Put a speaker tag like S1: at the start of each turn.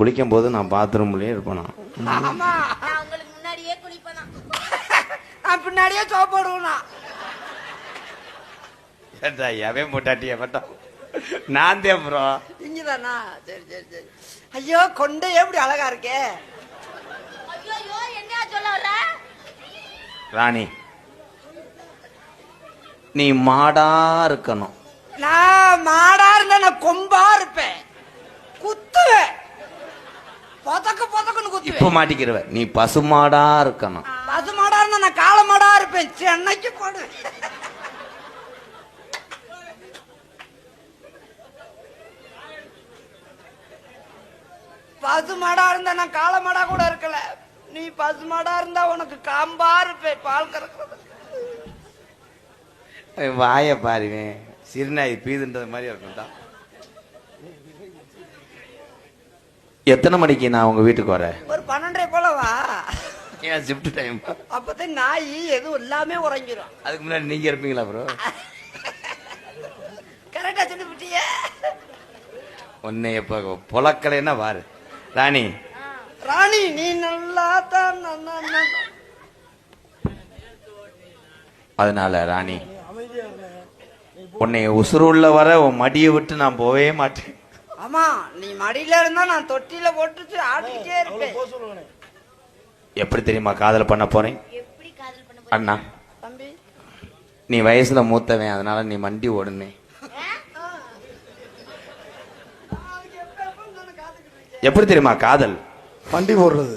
S1: குளிக்கும் போது நான் பாத்ரூம்லயே இருப்பேன் நான்
S2: ஆமா.
S3: நான் உங்களுக்கு முன்னாடியே குளிப்பேனா?
S2: நான் பின்னாடியே சோப்பு போடுவேனா?
S1: எவே மூட்டாட்டிய பட்டா நான் தான் ப்ரோ
S2: இங்கதானா? சரி சரி சரி. ஐயோ கொண்டே எப்படி அழகா இருக்கே?
S1: ராணி நீ மாடா இருக்கணும்.
S2: நான் மாடா இருந்தா நான் கொம்பா இருப்பேன் குத்துவேன் பொதக்க பொதக்குன்னு
S1: இப்ப
S2: குத்துவேன்
S1: மாட்டிக்கிறவ நீ பசுமாடா இருக்கணும்.
S2: பசு மாடா இருந்தா நான் காளை மாடா இருப்பேன். சென்னைக்கு போடுவேன் பசு மாடா இருந்தா நான் காளை மாடா கூட இருக்கல. நீ பசு மாடா இருந்தா உனக்கு காம்பா இருப்பேன். பால் கறக்குறது.
S1: வாய பாருவேன். சிறுநாய் பீதுன்றது மாதிரி இருக்கும்டா எத்தனை மணிக்கு நான் உங்க வீட்டுக்கு வரேன்?
S2: ஒரு பன்னெண்டரை போல வா
S1: ஏன் ஷிஃப்ட் டைம்
S2: அப்பதான் நாய் எதுவும் எல்லாமே உறங்கிரும்.
S1: அதுக்கு முன்னாடி நீங்க இருப்பீங்களா ப்ரோ
S2: கரெக்டா சொல்லிவிட்டியே.
S1: உன்னை எப்ப புலக்கலைன்னா பாரு. ராணி.
S2: ராணி நீ நல்லா தான்
S1: அதனால ராணி உன்னை உசுறு உள்ள வர உன் மடியை விட்டு நான் போவே மாட்டேன்.
S2: ஆமா நீ மடியில இருந்தா நான் தொட்டில போட்டுட்டு ஆடிக்கிட்டே இருப்பேன்.
S1: எப்படி தெரியுமா காதல் பண்ண போறேன்?
S3: எப்படி காதல் பண்ண போறீங்க?
S1: அண்ணா.
S2: தம்பி.
S1: நீ வயசுல மூத்தவன் அதனால நீ மண்டி ஓடுனே. எப்படி தெரியுமா காதல்?
S4: வண்டி போடுறது